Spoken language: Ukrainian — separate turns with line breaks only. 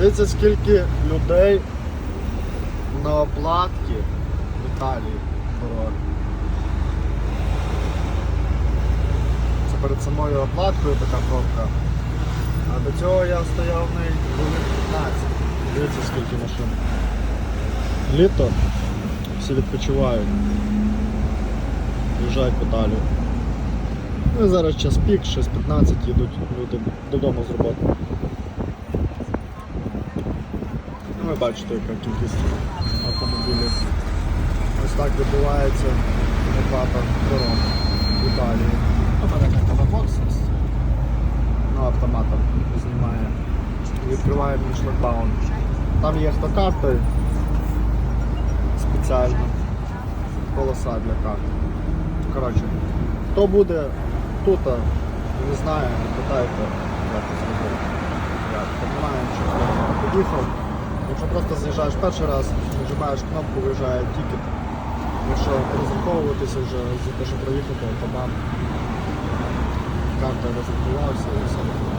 Дивіться, скільки людей на оплатки в Італії дорог. Це перед самою оплаткою така пробка. А до цього я стояв в неї хвилин 15. Дивіться, скільки машин. Літо, всі відпочивають. Їжджають в Італію. Ну і зараз час пік, 6.15 їдуть люди додому з роботи. Ви бачите, яка кількість автомобілів. Ось так відбувається оплата дорог в Італії. Ну, ну, автоматом знімає. Відкриває мій шлагбаум. Там є автокарти спеціально. Полоса для карт. Коротше, хто буде тут, не знаю, питайте, як це зробити. Я немає нічого. Під'їхав. Якщо просто заїжджаєш перший раз, нажимаєш кнопку, виїжджає тікет. Якщо розраховуватися вже за те, що проїхати, то там Карта розрахувалася і все.